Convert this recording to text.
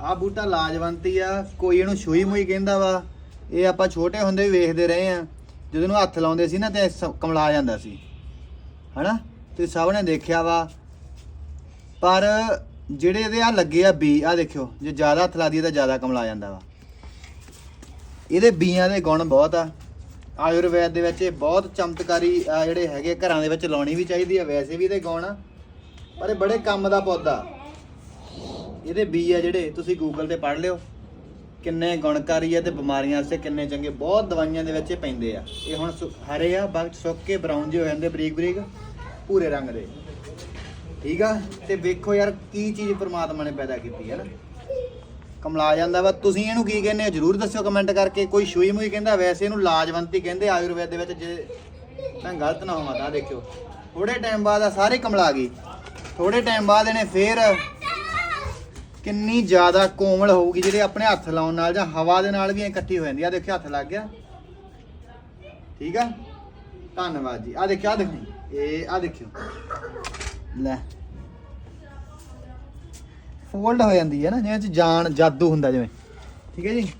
ਆ ਬੂਟਾ ਲਾਜਵੰਤੀ ਆ, ਕੋਈ ਇਹਨੂੰ ਛੂਈ ਮੁਈ ਕਹਿੰਦਾ ਵਾ। ਇਹ ਆਪਾਂ ਛੋਟੇ ਹੁੰਦੇ ਵੀ ਵੇਖਦੇ ਰਹੇ ਆ। ਜਦੋਂ ਇਹਨੂੰ ਹੱਥ ਲਾਉਂਦੇ ਸੀ ਨਾ ਤੇ ਸ- ਕਮਲਾ ਜਾਂਦਾ ਸੀ। ਹਨਾ? ਤੇ ਸਭ ਨੇ ਦੇਖਿਆ ਵਾ। ਪਰ ਜਿਹੜੇ ਇਹਦੇ ਆ ਲੱਗੇ ਆ ਬੀ ਆ ਦੇਖਿਓ, ਜੇ ਜ਼ਿਆਦਾ ਹੱਥ ਲਾ ਦਈਏ ਤਾਂ ਜ਼ਿਆਦਾ ਕਮਲਾ ਜਾਂਦਾ ਵਾ। ਇਹਦੇ ਬੀਆਂ ਦੇ ਗੁਣ ਬਹੁਤ ਆ। ਆਯੁਰਵੈਦ ਦੇ ਵਿੱਚ ਇਹ ਬਹੁਤ ਚਮਤਕਾਰੀ ਆ ਜਿਹੜੇ ਹੈਗੇ ਘਰਾਂ ਦੇ ਵਿੱਚ ਲਾਉਣੀ ਵੀ ਚਾਹੀਦੀ ਆ, ਵੈਸੇ ਵੀ ਇਹਦੇ ਗੁਣ। ਆ ਪਰ ਇਹ ਬੜੇ ਕੰਮ ਦਾ ਪੌਦਾ ਇਹਦੇ ਬੀ ਆ ਜਿਹੜੇ, ਤੁਸੀਂ ਗੂਗਲ ਤੇ ਪੜ੍ਹ ਲਿਓ। ਕਿੰਨੇ ਗੁਣਕਾਰੀ ਆ ਤੇ ਬਿਮਾਰੀਆਂ ਵਾਸਤੇ ਕਿੰਨੇ ਚੰਗੇ, ਬਹੁਤ ਦਵਾਈਆਂ ਦੇ ਵਿੱਚ ਇਹ ਪੈਂਦੇ ਆ। ਇਹ ਹੁਣ ਸੁ- ਹਰੇ ਆ, ਬਾਅਦ ਸੁੱਕ ਕੇ ਬਰਾਊਨ ਜਿਹੇ ਹੋ ਜਾਂਦੇ ਬਰੀਕ ਬਰੀਕ ਭੂਰੇ ਰੰਗ ਦੇ। ਠੀਕ ਆ? ਤੇ ਵੇਖੋ ਯਾਰ, ਕੀ ਚੀਜ਼ ਪ੍ਰਮਾਤਮਾ ਨੇ ਪੈਦਾ ਕੀਤੀ ਹੈ ਨਾ। ਕਮਲਾ ਜਾਂਦਾ ਵਾ। ਤੁਸੀਂ ਇਹਨੂੰ ਕੀ ਕਹਿੰਦੇ ਹੋ? ਜਰੂਰ ਦੱਸਿਓ ਕਮੈਂਟ ਕਰਕੇ। ਕੋਈ ਛੂਈ ਮੂਈ ਕਹਿੰਦਾ, ਵੈਸੇ ਇਹਨੂੰ ਲਾਜਵੰਤੀ ਕਹਿੰਦੇ, ਆਯੁਰਵੇਦ ਦੇ ਵਿੱਚ ਜੇ ਮੈਂ ਗਲਤ ਨਾ ਹੋਵਾਂ, ਤਾਂ ਦੇਖਿਓ। ਥੋੜੇ ਟਾਈਮ ਬਾਅਦ ਆ, ਸਾਰੇ ਕਮਲਾ ਗਈ। ਥੋੜੇ ਟਾਈਮ ਬਾਅਦ ਇਹਨੇ ਫੇਰ ਕਿੰਨੀ ਜ਼ਿਆਦਾ ਕੋਮਲ ਹੋਊਗੀ ਜਿਹੜੇ ਆਪਣੇ ਹੱਥ ਲਾਉਣ ਨਾਲ ਜਾਂ ਹਵਾ ਦੇ ਨਾਲ ਵੀ ਇਕੱਠੀ ਹੋ ਜਾਂਦੀ ਆ। ਦੇਖਿਓ ਹੱਥ ਲੱਗ ਗਿਆ। ਠੀਕ ਆ? ਧੰਨਵਾਦ ਜੀ। ਆ ਦੇਖਿਓ ਆ ਦੇਖੋ। ਇਹ ਆ ਦੇਖਿਓ। ਲੈ। ਫੋਲਡ ਹੋ ਜਾਂਦੀ ਹੈ ਨਾ, ਜਿਵੇਂ ਚ ਜਾਨ, ਜਾਦੂ ਹੁੰਦਾ ਜਿਵੇਂ। ਠੀਕ ਹੈ ਜੀ?